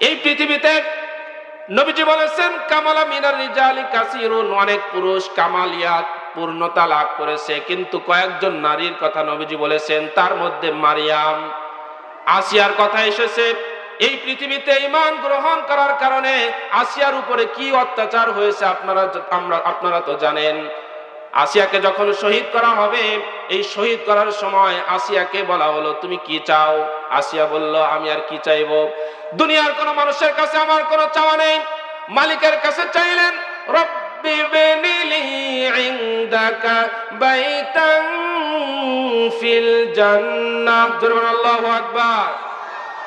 এই পৃথিবীতে নবীজি বলেছেন, কামালা মিনার রিজালি কাসিরুন অনেক পুরুষ কামালিয়াত পূর্ণতা লাভ করেছে, কিন্তু কয়েকজন নারীর কথা নবীজি বলেছেন, তার মধ্যে মারিয়াম আসিয়ার কথা এসেছে। এই পৃথিবীতে ইমান গ্রহণ করার কারণে আসিয়ার উপরে কি অত্যাচার হয়েছে আপনারা, আমরা, আপনারা তো জানেন। আসিয়াকে যখন শহীদ করা হবে, এই শহীদ করার সময় আসিয়াকে বলা হলো, তুমি কি চাও? আসিয়া বলল, আমি আর কি চাইব? দুনিয়ার কোন মানুষের কাছে আমার কোনো চাওয়া নেই। মালিকের কাছে চাইলেন ফিল জান্নাহ। জোরে আল্লাহু আকবার।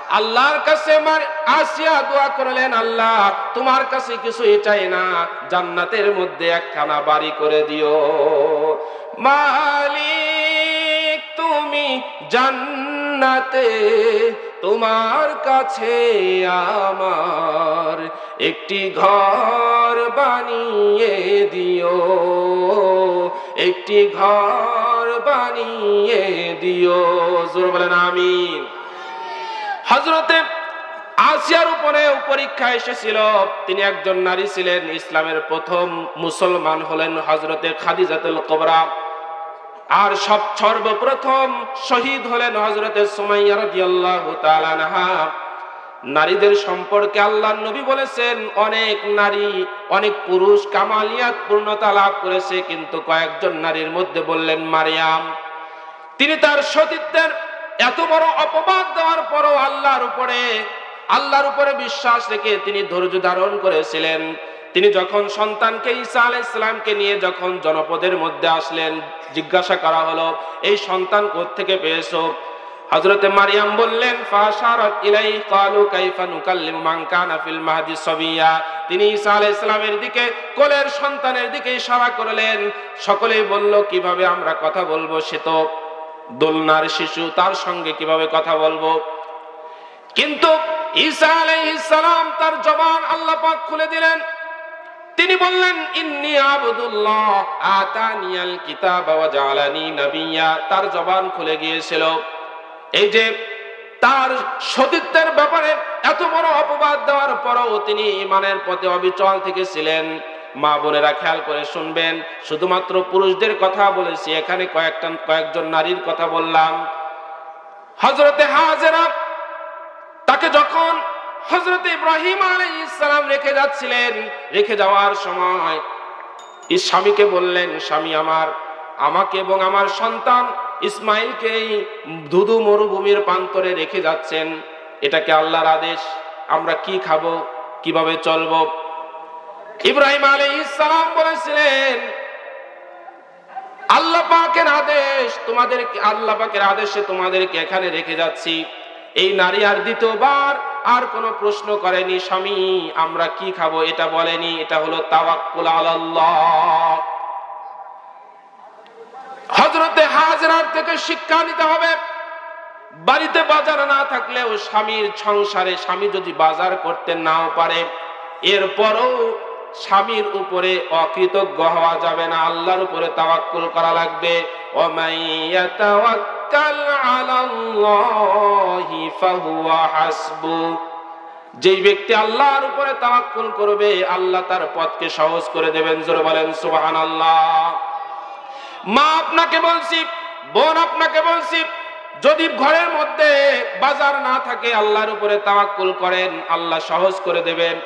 আল্লাহর কাছে আমার আসিয়া দোয়া করলেন, আল্লাহ, তোমার কাছে কিছুই চাই না। জান্নাতের মধ্যে একখানা বাড়ি করে দিও। মালিক, তুমি জান্নাতে, তোমার কাছে আমার একটি ঘর বানিয়ে দিও। একটি ঘর বানিয়ে দিও। জোর বলেন, আমিন। হজরতে আসিয়ার উপরে পরীক্ষা এসেছিল। তিনি একজন নারী ছিলেন, ইসলামের প্রথম মুসলমান হলেন হজরতে খাদিজাতুল কবরা। আর সব সর্বপ্রথম শহীদ হলেন হজরতে সুমাইয়া রাদিয়াল্লাহু তাআলা নারীদের সম্পর্কে আল্লাহ নবী বলেছেন, অনেক নারী, অনেক পুরুষ কামালিয়াত পূর্ণতা লাভ করেছে, কিন্তু কয়েকজন নারীর মধ্যে বললেন মারিয়াম। তিনি তার সতীত্বের এত বড় অপবাদ দেওয়ার পরও আল্লাহর উপরে আল্লাহর উপরে বিশ্বাস রেখে তিনি ধৈর্য ধারণ করেছিলেন। তিনি যখন সন্তানকে ঈসা আলাইহিস ইসলামকে নিয়ে যখন জনপদের মধ্যে আসলেন, জিজ্ঞাসা করা হলো, এই সন্তান থেকে পেয়েছ? হযরতে মারিয়াম বললেন, ফাশারাত ইলাই ক্বালু কাইফা নুকাল্লিমু মান কানা ফিল মাহদি সাবিয়া। তিনি ঈসা আলাইহিস সালামের দিকে, কোলের সন্তানের দিকে ইশারা করলেন। সকলেই বলল, কীভাবে আমরা কথা বলব সে তো দোলনার শিশু, তার সঙ্গে কীভাবে কথা বলব? কিন্তু ঈসা আলাইহিস সালাম তার জবান আল্লাহ পাক খুলে দিলেন। তিনি বললেন, ইন্নি আবদুল্লাহ আতানিয়াল কিতাব ওয়া জালানি নাবিয়্যা তার জবান খুলে গিয়েছিল। এই যে তার সতীত্বের ব্যাপারে এত বড় অপবাদ দেওয়ার পরও তিনি ইমানের পথে অবিচল থেকে ছিলেন মা বোনেরা খেয়াল করে শুনবেন। শুধুমাত্র পুরুষদের কথা বলেছি। এখানে কয়েকটা, কয়েকজন নারীর কথা বললাম। হজরতে হাজেরা তাকে যখন হজরত ইব্রাহিম আলাইসালাম রেখে যাচ্ছিলেন, রেখে যাওয়ার সময় স্বামীকে বললেন, স্বামী আমার, আমাকে এবং আমার সন্তান ইসমাইলকে এই ধুধু মরুভূমির প্রান্তরে রেখে যাচ্ছেন। এটাকে আল্লাহর আদেশ। আমরা কি খাব? কীভাবে চলবো? ইব্রাহিম আলাইহিস সালাম বলেছিলেন, আল্লাহ পাকের আদেশ তোমাদের আল্লাহ পাকের আদেশে তোমাদেরকে এখানে রেখে যাচ্ছি। এই নারী আর দ্বিতীয়বার আর কোনো প্রশ্ন করেনি, স্বামী, আমরা কি খাব এটা বলেনি, এটা হলো তাওয়াক্কুল আলাল্লাহ। হজরতে হাজরার থেকে শিক্ষা নিতে হবে। বাড়িতে বাজার না থাকলেও স্বামীর সংসারে স্বামী যদি বাজার করতে নাও পারে, এরপরও স্বামীর উপরে অকৃতজ্ঞ হওয়া যাবে না, আল্লাহর উপরে তাওয়াক্কুল করা লাগবে। যেই ব্যক্তি আল্লাহর উপরে তাওয়াক্কুল করবে, আল্লাহ তার পথকে সহজ করে দেবেন। জোরে বলেন, সুবহানাল্লাহ। মা আপনাকে বলছি, বোন আপনাকে বলছি, যদি ঘরের মধ্যে বাজার না থাকে, আল্লাহর উপরে তাওয়াক্কুল করেন, আল্লাহ সহজ করে দেবেন।